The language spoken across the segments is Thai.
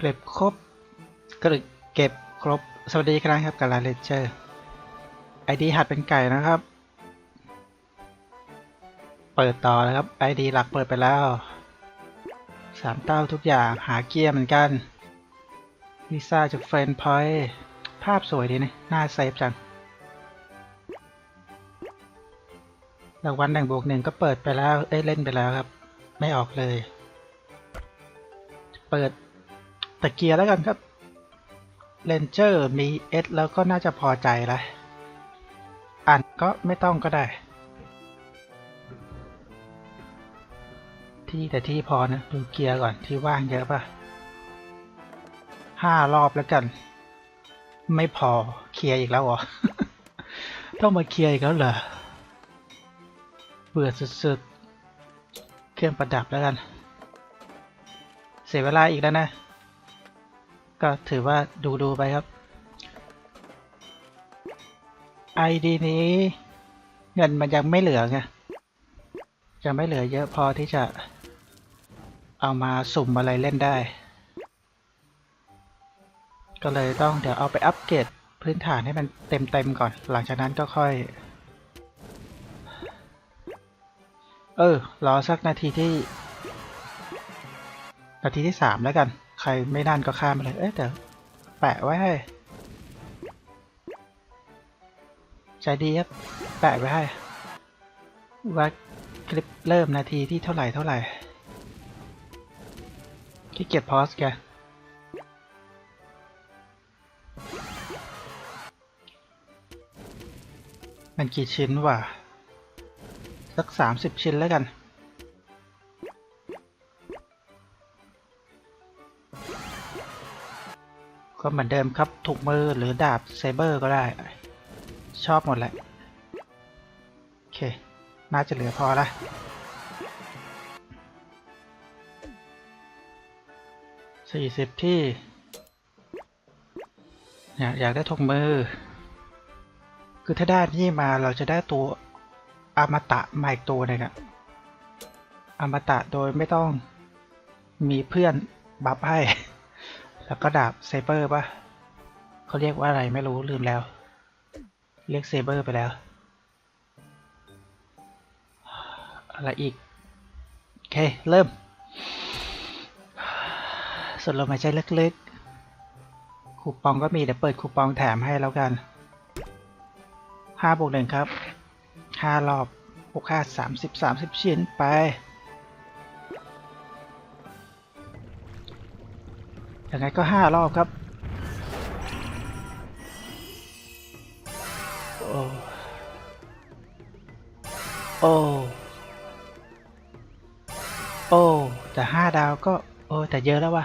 เก็บครบก็เก็บครบ สวัสดีครับกับลาเลเจอร์ไอดีหัดเป็นไก่นะครับ เปิดต่อแล้วครับไอดีหลักเปิดไปแล้วสามเต้าทุกอย่างหาเกียร์เหมือนกันวีซ่าจากเฟรนพอยต์ภาพสวยดีนะหน้าเซฟจังรางวัลแบ่งบวกหนึ่งก็เปิดไปแล้วเอ้ยเล่นไปแล้วครับ ไม่ออกเลย เปิด แตะเกียร์แล้วกันครับเลนเจอร์มีเอสแล้วก็น่าจะพอใจแล้วอ่านก็ไม่ต้องก็ได้ ที่แต่ที่พอนะ ดูเกียร์ก่อนที่ว่างเยอะป่ะห้ารอบแล้วกัน ไม่พอเคลียร์อีกแล้วเหรอ ต้องมาเคลียร์อีกแล้วเหรอ เบื่อสุดๆ เครื่องประดับแล้วกัน เสียเวลาอีกแล้วนะ ก็ถือว่าดูดูๆไปครับ ID นี้เงินมันยังไม่เหลือไงยังไม่เหลือเยอะพอที่จะเอามาสุ่มอะไรเล่นได้ ก็เลยต้องเดี๋ยวเอาไปอัปเกรดพื้นฐานให้มันเต็มๆก่อน หลังจากนั้นก็ค่อย เออ รอสักนาทีที่ นาทีที่สามแล้วกัน รไม่นั่นก็ข้ามไปเลย เอ๊ะแต่แปะไว้ให้ใจดีครับ แปะไว้ให้ ว่าคลิปเริ่มนาทีที่เท่าไหร่เท่าไหร่ขี้เกียจพอสแกมันกี่ชิ้นวะสักสามสิบชิ้นแล้วกัน ก็เหมือนเดิมครับถูกมือหรือดาบเซเบอร์ก็ได้ ชอบหมดแหละ โอเค น่าจะเหลือพอละสี่สิบที่ อยากอยากได้ถุงมือ คือถ้าได้นี่มาเราจะได้ตัวอมตะมาอีกตัวหนึงอะอมตะโดยไม่ต้องมีเพื่อนบัฟให้ แล้วก็ดาบเซเบอร์ปะเขาเรียกว่าอะไรไม่รู้ลืมแล้ว เรียกเซเบอร์ไปแล้ว อะไรอีก โอเค เริ่มสุดลมหายใจลึกๆ คูปองก็มีเดี๋ยวเปิดคูปองแถมให้แล้วกันห้าบวกหนึ่งครับห้ารอบหกห้าสามสิบสามสิบชิ้นไป ยังไงก็ห้ารอบครับโอ้โอ้โอ้แต่ห้าดาวก็โอ้แต่เยอะแล้ววะ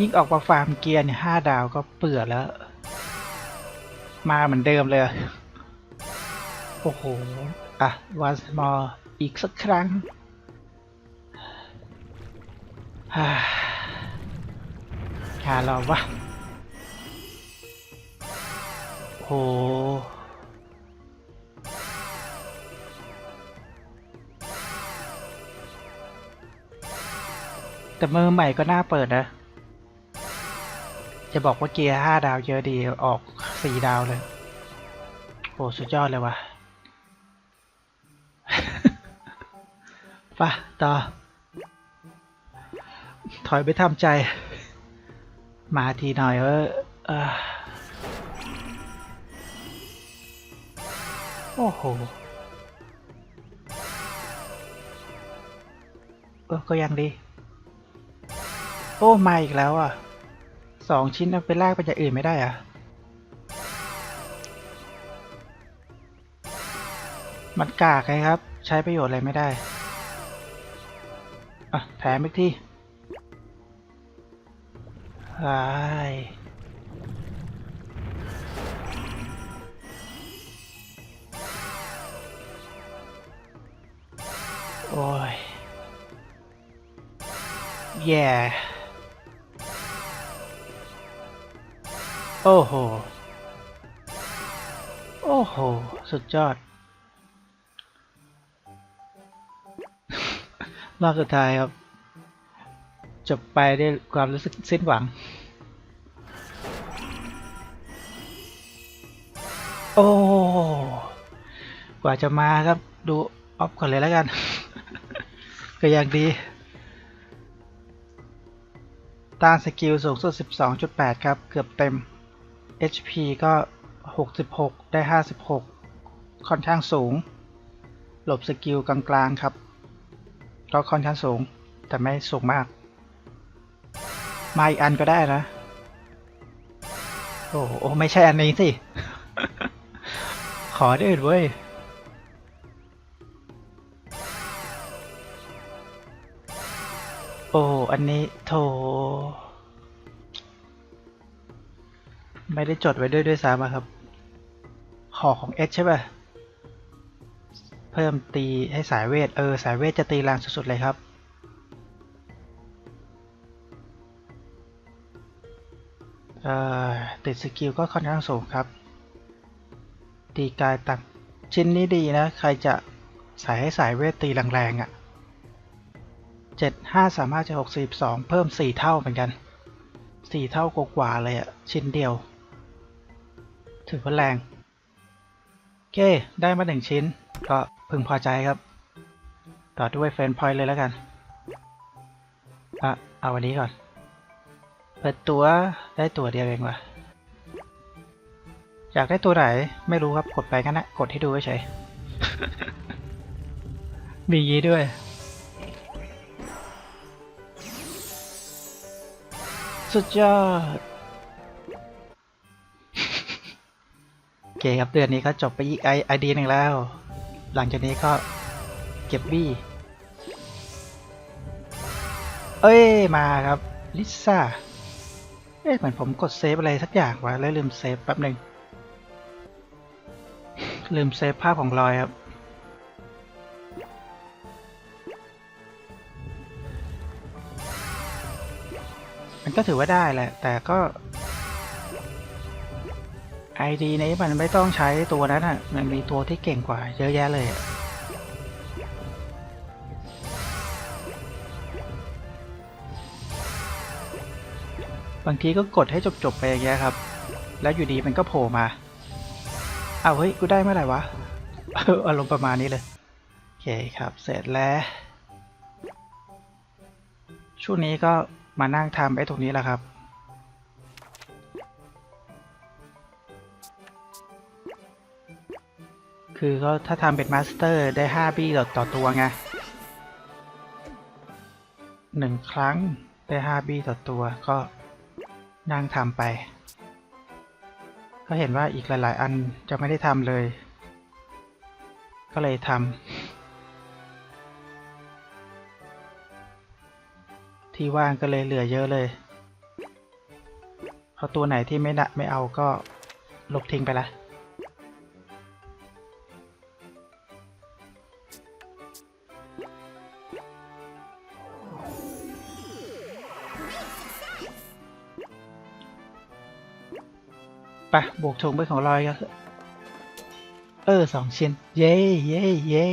ยิ่งออกมาฟาร์มเกียร์เนี่ยห้าดาวก็เปื่อแล้ว มาเหมือนเดิมเลย โอ้โห อะ once more อีกสักครั้งฮ่า หาเราวะโหแต่มือใหม่ก็น่าเปิดนะ จะบอกว่าเกียร์ห้าดาวเยอะดีออกสี่ดาวเลย โหสุดยอดเลยวะป่ะ ต่อ ถอยไปทำใจ มาทีหน่อยเออโอ้โหเออก็ยังดี โอ้มาอีกแล้วอะสองชิ้นเอาไปแลกไปอย่างอื่นไม่ได้อะมันกากไงครับ ใช้ประโยชน์อะไรไม่ได้ อะแถมอีกที่ ไอ้ายโอ้ย แย่ โอ้โห โอ้โห สุดยอด รอบสุดท้ายครับ จบไปด้วยความรู้สึกสิ้นหวัง โอ้ กว่าจะมาครับ ดูออฟก่อนเลยแล้วกัน ก็ยังดี ต้านสกิลสูงสุด 12.8 ครับ เกือบเต็ม HP ก็ 66 ได้ 56 ค่อนข้างสูง หลบสกิลกลางๆครับ ก็ค่อนข้างสูง แต่ไม่สูงมาก มาอีกอันก็ได้นะ โอ้โหไม่ใช่อันนี้สิ ขอได้อื่นเว้ยโอ้อันนี้โถไม่ได้จดไว้ด้วยด้วยซ้ำอะครับ ขอของ H ใช่ป่ะ เพิ่มตีให้สายเวท เออ สายเวทจะตีแรงสุดๆเลยครับ เอ่อ ติดสกิลก็ค่อนข้างสูงครับ ตีกายตักชิ้นนี้ดีนะ ใครจะใส่ให้สายเวทตีแรงๆอะ่ะ7 5สามารถจะ6 42เพิ่ม4เท่าเหมือนกัน4เท่ากว่าเลยอะ่ะ ชิ้นเดียว ถือว่าแรง โอเค ได้มาหนึ่งชิ้น ก็พึงพอใจครับ ต่อด้วยเฟรนพอยต์เลยแล้วกันอะเอาวันนี้ก่อน เปิดตัวได้ตัวเดียวเองว่ะ อยากได้ตัวไหน ไม่รู้ครับกดไปกันนะกดให้ดูเฉยมียี้ด้วย สุดยอดโอเคครับเดือนนี้ก็จบไปอีกไอไอดีหนึ่งแล้ว หลังจากนี้ก็เก็บบี้ เอ้ย มาครับ ลิซ่า เอ๊ะเหมือนผมกดเซฟอะไรสักอย่างวะแล้วลืมเซฟแป๊บหนึ่ง ลืมเซฟภาพของรอยครับ มันก็ถือว่าได้แหละ แต่ก็ไอดีนี้มันไม่ต้องใช้ตัวนั้นอะ มันมีตัวที่เก่งกว่าเยอะแยะเลยบางทีก็กดให้จบๆไปอย่างเงี้ยครับ แล้วอยู่ดีมันก็โผล่มา อ้าวเฮ้ย กูได้เมื่อไหร่วะ อารมณ์ประมาณนี้เลย โอเคครับ เสร็จแล้ว ช่วงนี้ก็มานั่งทำไอ้ตรงนี้แหละครับ คือก็ถ้าทำเป็นมาสเตอร์ได้5บี้ต่อต่อตัวไงหนึ่งครั้งได้5บี้ต่อตัวก็นั่งทำไป ก็เห็นว่าอีกหลาย ๆ อันจะไม่ได้ทำเลย ก็เลยทำที่ว่างก็เลยเหลือเยอะเลยพอตัวไหนที่ไม่นะไม่เอาก็ลบทิ้งไปละ ไปบวกชงไปของรอยก็เออสองชิ้น เย้เย้เย้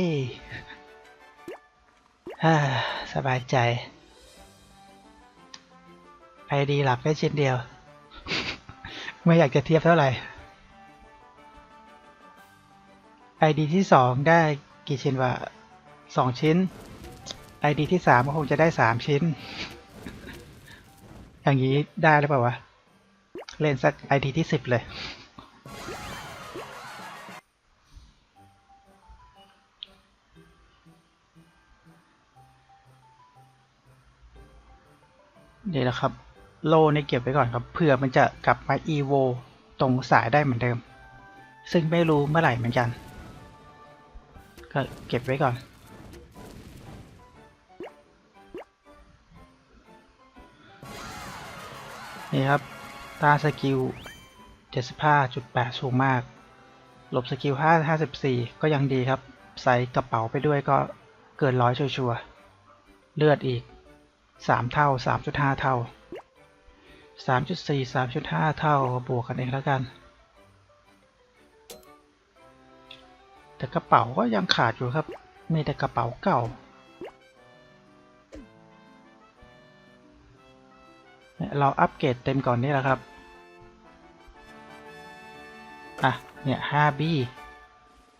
ฮ่าสบายใจไอดีหลักได้ชิ้นเดียว ไม่อยากจะเทียบเท่าไหร่ไอดีที่สองได้กี่ชิ้นวะสองชิ้นไอดีที่สามก็คงจะได้สามชิ้น อย่างนี้ได้หรือเปล่าวะ เล่นสักไอดีที่สิบเลยเนี่แหละครับ โลนี่เก็บไว้ก่อนครับ เผื่อมันจะกลับมาอีโวตรงสายได้เหมือนเดิม ซึ่งไม่รู้เมื่อไหร่เหมือนกัน ก็เก็บไว้ก่อนนี่ครับ ตาสกิล 75.8 สูงมาก หลบสกิล 5 54 ก็ยังดีครับ ใส่กระเป๋าไปด้วยก็เกินร้อยชัวร์เลือดอีก 3 เท่า 3.5 เท่า 3.4 3.5 เท่าบวกกันเองแล้วกัน แต่กระเป๋าก็ยังขาดอยู่ครับ มีแต่กระเป๋าเก่า เราอัปเกรดเต็มก่อนนี่แหละครับ อะ เนี่ย 5B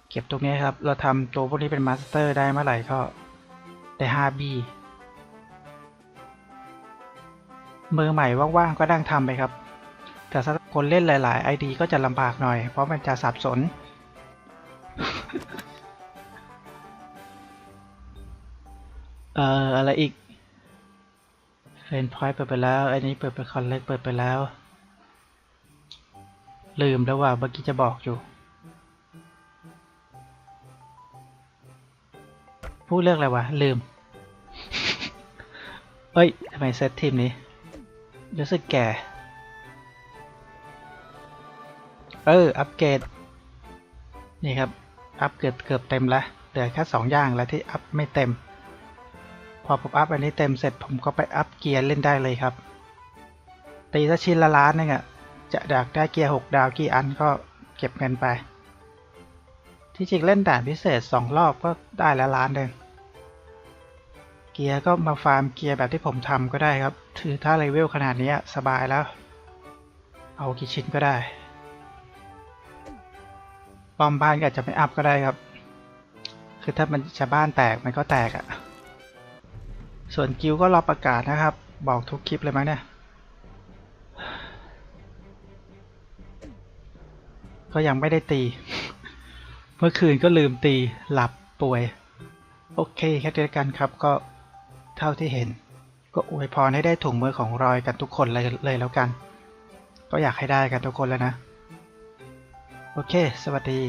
เก็บตรงนี้ครับ เราทำตัวพวกนี้เป็นมาสเตอร์ได้เมื่อไหร่ก็ได้ 5B มือใหม่ว่างๆก็ดังทำไปครับ แต่สำหรับคนเล่นหลาย ๆ ID ก็จะลำบากหน่อย เพราะมันจะสับสน เอ่อ อะไรอีก เฟนพอยต์เปิดไปแล้ว อันนี้เปิดไปคอนเล็กเปิดไปแล้ว ลืมแล้วว่าเมื่อกี้จะบอกอยู่ พูดเรื่องอะไรวะ ลืม เอ้ยทำไมเซตทีมนี้รู้สึกแก่ เออ อัปเกรด นี่ครับ อัปเกรดเกือบเต็มแล้วเหลือแค่สองอย่างแล้วที่อัพไม่เต็ม พอผมอัพอันนี้เต็มเสร็จผมก็ไปอัพเกียร์เล่นได้เลยครับ ตีซะชิ้นละล้านนึงอะจะดักได้เกียร์หกดาวกี่อันก็เก็บเงินไป ที่จริงเล่นด่านพิเศษสองรอบก็ได้ล้วล้านหนึ่งเกียร์ก็มาฟาร์มเกียร์แบบที่ผมทำก็ได้ครับ ถือถ้าเลเวลขนาดนี้สบายแล้ว เอากี่ชิ้นก็ได้ปอมบ้านก็อาจจะไม่อัพก็ได้ครับ คือถ้ามันจะบ้านแตกมันก็แตกอะ่ะ ส่วนกิวก็รอประกาศนะครับ บอกทุกคลิปเลยมั้งเนี่ย ก็ยังไม่ได้ตี เมื่อคืนก็ลืมตีหลับป่วย โอเคแค่เดียวกันครับก็เท่าที่เห็น ก็อวยพรให้ได้ถุงมือของรอยกันทุกคนเลยเลยแล้วกัน ก็อยากให้ได้กันทุกคนแล้วนะ โอเค สวัสดี